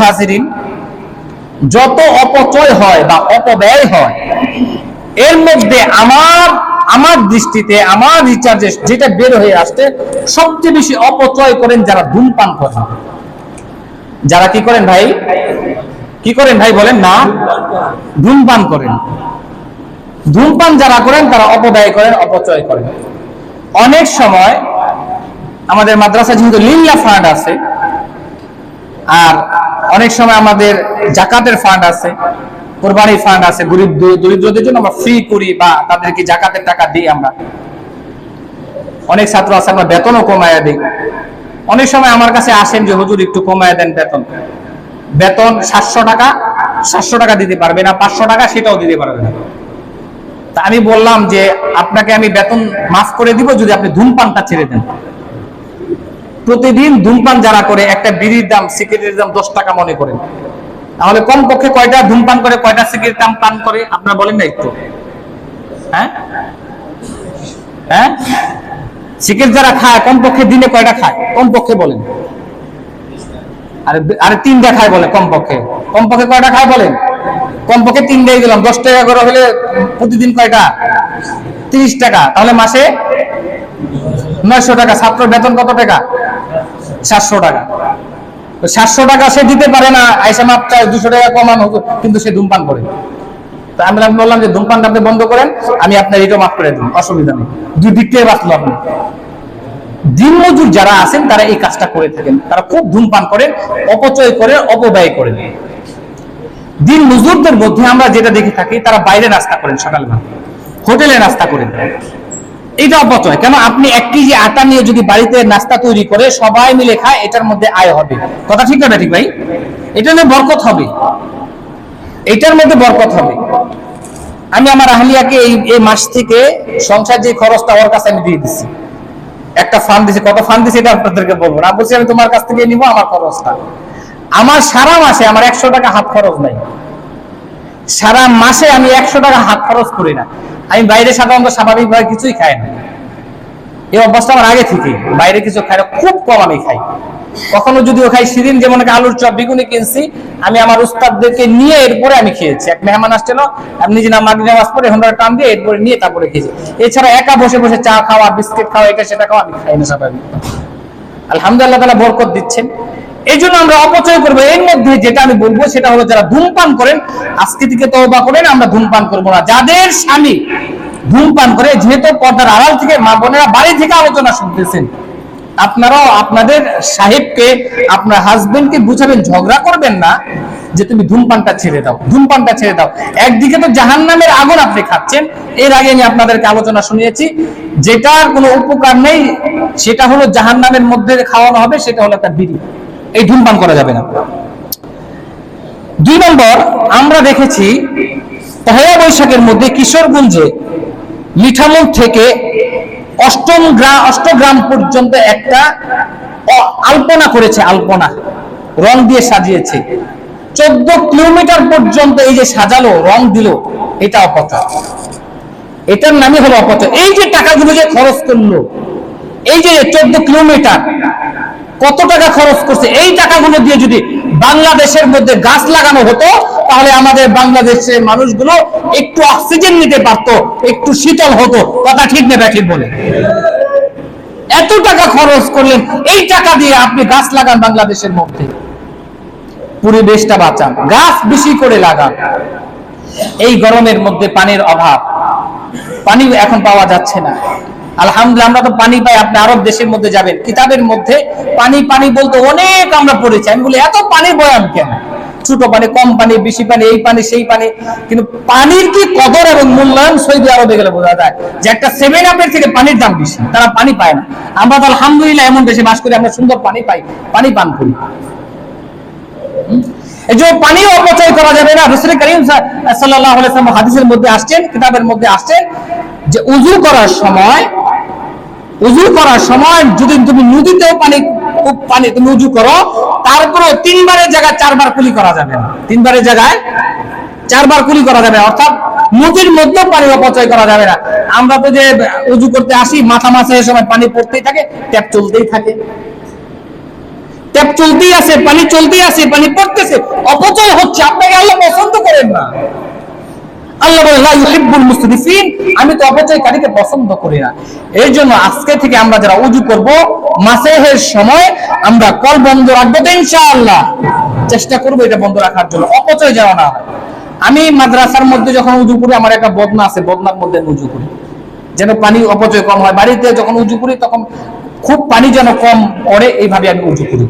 হাজিরিন, যত অপচয় হয় বা অপব্যয় হয়, এর মধ্যে আমার আমার দৃষ্টিতে, আমার রিচার্জে যেটা বের হয়ে আসছে, সবচেয়ে বেশি অপচয় করেন যারা ধূমপান করেন। যারা কি করেন ভাই? কি করেন ভাই বলেন? না, ধূমপান করেন। ধূমপান যারা করেন, তারা অপব্যয় করেন, অপচয় করেন। অনেক সময় আমাদের মাদ্রাসা যেহেতু লিল্লা ফান্ড আছে, আর অনেক সময় আমাদের জাকাতের ফান্ড আছে, কোরবানির ফান্ড আছে, গরিব দরিদ্রদের জন্য আমরা ফ্রি করি বা তাদেরকে জাকাতের টাকা দিই আমরা। অনেক ছাত্র আছে, আমরা বেতনও কমায় দিই। অনেক সময় আমার কাছে আসেন যে, হুজুর, একটু কমায় দেন বেতন। বেতন সাতশো টাকা সাতশো টাকা দিতে পারবে না, পাঁচশো টাকা সেটাও দিতে পারবে না। তা আমি বললাম যে, আপনাকে আমি বেতন মাফ করে দিব যদি আপনি ধূমপানটা ছেড়ে দেন। প্রতিদিন ধূমপান যারা করে, একটা বিড়ির দাম, সিগারেটের দাম দশ টাকা মনে করেন। তাহলে কম পক্ষে কয়টা ধূমপান করে, কয়টা সিগারেট দাম পান করে? আপনারা বলেন না একটু। হ্যাঁ? হ্যাঁ? সিগারেট যারা খায় কম পক্ষে দিনে কয়টা খায়? কম পক্ষে বলেন। আরে আরে তিনটা খায় বলে কম পক্ষে কম পক্ষে কয়টা খায় বলেন? কম পক্ষে তিনটাই দিলাম। দশ টাকা করে হলে প্রতিদিন কয়টা? তিরিশ টাকা। তাহলে মাসে নয়শো টাকা। ছাত্র বেতন কত টাকা? সাতশো টাকা। তো সাতশো টাকা সে দিতে পারে না, আইসা মাপ চায় দুশো টাকা কমান কিন্তু সে ধূমপান করে। তো আমি বললাম যে ধূমপানটা আপনি বন্ধ করেন, আমি আপনার এটাও মাফ করে দিন অসুবিধা নেই। দুই দিক থেকে বাঁচলো আপনি। দিন মজুর যারা আছেন, তারা এই কাজটা করে থাকেন। তারা খুব ধূমপান করেন, অপচয় করে অপব্যয় করেন। দিন মজুরদের মধ্যে আমরা যেটা দেখে থাকি, তারা বাইরে নাস্তা করেন সকালবেলা। হোটেলে নাস্তা করেন। এটা অপচয়। কেন? আপনি এক কেজি আটা নিয়ে যদি বাড়িতে নাস্তা তৈরি করে সবাই মিলে খায়, এটার মধ্যে আয় হবে। কথা ঠিক না ঠিক ভাই? এটা নিয়ে বরকত হবে। এটার মধ্যে বরকত হবে। আমি আমার আহলিয়াকে এই এই মাস থেকে সংসার যে খরচটা ওর কাছে আমি দিয়ে দিচ্ছি একটা ফান্ড দিছি। কত ফান্ড দিছি এটা আপনাদেরকে বলব না। বলছি, আমি তোমার কাছ থেকে নিব আমার খরচটা। আমার সারা মাসে আমার একশো টাকা হাত খরচ নাই। সারা মাসে আমি একশো টাকা হাত খরচ করি না। আমি বাইরে সাধারণত স্বাভাবিকভাবে কিছুই খাই না। এই অভ্যাসটা আমার আগে থেকে বাইরে কিছু খাই না, খুব কম আমি খাই। কখনো যদিও খাই সেদিন যেমন আলুর চপ বেগুনি কিনছি, আমি আমার উস্তাদদেরকে নিয়ে এরপরে আমি খেয়েছি। এক মেহমান আসছিল, আমি নিজে না মাগরি নামাজ পড়ে হোন্ডার টান দিয়ে এরপরে নিয়ে তারপরে খেয়েছি। এছাড়া একা বসে বসে চা খাওয়া, বিস্কিট খাওয়া, এটা সেটা খাওয়া আমি খাই না স্বাভাবিক। আলহামদুলিল্লাহ তালা বরকত দিচ্ছেন। এই জন্য আমরা অপচয় করব। এর মধ্যে যেটা আমি বলব, সেটা হলো যারা ধূমপান করেন, আজকে থেকে তওবা করেন, আমরা ধূমপান করব না। যাদের স্বামী ধূমপান করে, যেহেতু পর্দার আড়াল থেকে, মা বোনেরা বাড়ি থেকে আলোচনা শুনতেছেন, আপনারাও আপনাদের সাহেবকে, আপনার হাজবেন্ডকে বুঝাবেন, ঝগড়া করবেন না যে তুমি ধূমপানটা ছেড়ে দাও, ধূমপানটা ছেড়ে দাও। একদিকে তো জাহান্নামের আগুন আপনি খাচ্ছেন, এর আগে আমি আপনাদেরকে আলোচনা শুনিয়েছি, যেটার কোনো উপকার নেই, সেটা হলো জাহান্নামের মধ্যে খাওয়ানো হবে, সেটা হলো একটা বিড়ি। এই ধূমপান করা যাবে না। দুই নম্বর, আমরা দেখেছি পহেলা বৈশাখের মধ্যে কিশোরগঞ্জে মিঠামুল থেকে অষ্টম গ্রাম অষ্টগ্রাম পর্যন্ত একটা আলপনা করেছে, আলপনা। রং দিয়ে সাজিয়েছে। চোদ্দ কিলোমিটার পর্যন্ত এই যে সাজালো, রং দিল, এটা অপচয়। এটার নামই হলো অপচয়। এই যে টাকাগুলো যে খরচ করল, এই যে চোদ্দ কিলোমিটার কত টাকা খরচ করছে? এই টাকাগুলো দিয়ে যদি বাংলাদেশের মধ্যে গাছ লাগানো হতো, তাহলে আমাদের বাংলাদেশের মানুষগুলো একটু অক্সিজেন নিতে পারতো, একটু শীতল হতো। কথা ঠিক নেবে ঠিক বলে? এত টাকা খরচ করলেন, এই টাকা দিয়ে আপনি গাছ লাগান বাংলাদেশের মধ্যে। পরিবেশটা বাঁচান, গাছ বেশি করে লাগান। এই গরমের মধ্যে পানির অভাব। পানি এখন পাওয়া যাচ্ছে না। আলহামদুলিল্লাহ, আমরা তো পানি পাই, আপনি আরব দেশের মধ্যে যাবেন। কিতাবের মধ্যে পানি পানি বলতে অনেক আমরা পড়েছি। আমি বলি, এত পানির বয়ান কেন? ছোট পানি, কম পানি, বেশি পানি, এই পানি, সেই পানি। কিন্তু পানির কি কদর এবং মূল্যায়ন সৌদি আরবে গেলে বোঝা যায় যে একটা সেভেন আপের থেকে পানির দাম বেশি। তারা পানি পায় না। আমরা তো আলহামদুলিল্লাহ এমন দেশে বাস করি, আমরা সুন্দর পানি পাই, পানি পান করি। এই যে পানিও অপচয় করা যাবে না। রসুল করিম সাল্লাহ হাদিসের মধ্যে আসছেন, কিতাবের মধ্যে আসছেন যে উজু করার সময় উজু করার সময় যদি তুমি নদীতেও পানি পানি তুমি উজু করো তারপরে তিনবারের জায়গায় চারবার কুলি করা যাবে তিনবারের জায়গায় চারবার কুলি করা যাবে অর্থাৎ নদীর মধ্যেও পানি অপচয় করা যাবে না। আমরা তো যে উজু করতে আসি, মাথা মাথা সময় পানি পড়তেই থাকে, ট্যাপ চলতেই থাকে। ট্যাপ চলতেই আছে, পানি চলতেই আছে, পানি পড়তেছে, অপচয় হচ্ছে, আপনাকে আল্লাহ পছন্দ করেন না। আল্লাহ বলে, লা আমি তো অপচয়কারীকে পছন্দ করি না। এই জন্য আজকে থেকে আমরা যারা উজু করব, মাসেহের সময় আমরা কল বন্ধ রাখব তো ইনশাআল্লাহ। চেষ্টা করব এটা বন্ধ রাখার জন্য। অপচয় যেন না আমি মাদ্রাসার মধ্যে যখন উজু করি, আমার একটা বদনা আছে, বদনার মধ্যে উজু করি। যেন পানি অপচয় কম হয়। বাড়িতে যখন উজু করি, তখন খুব পানি যেন কম পড়ে, এইভাবে আমি উজু করি।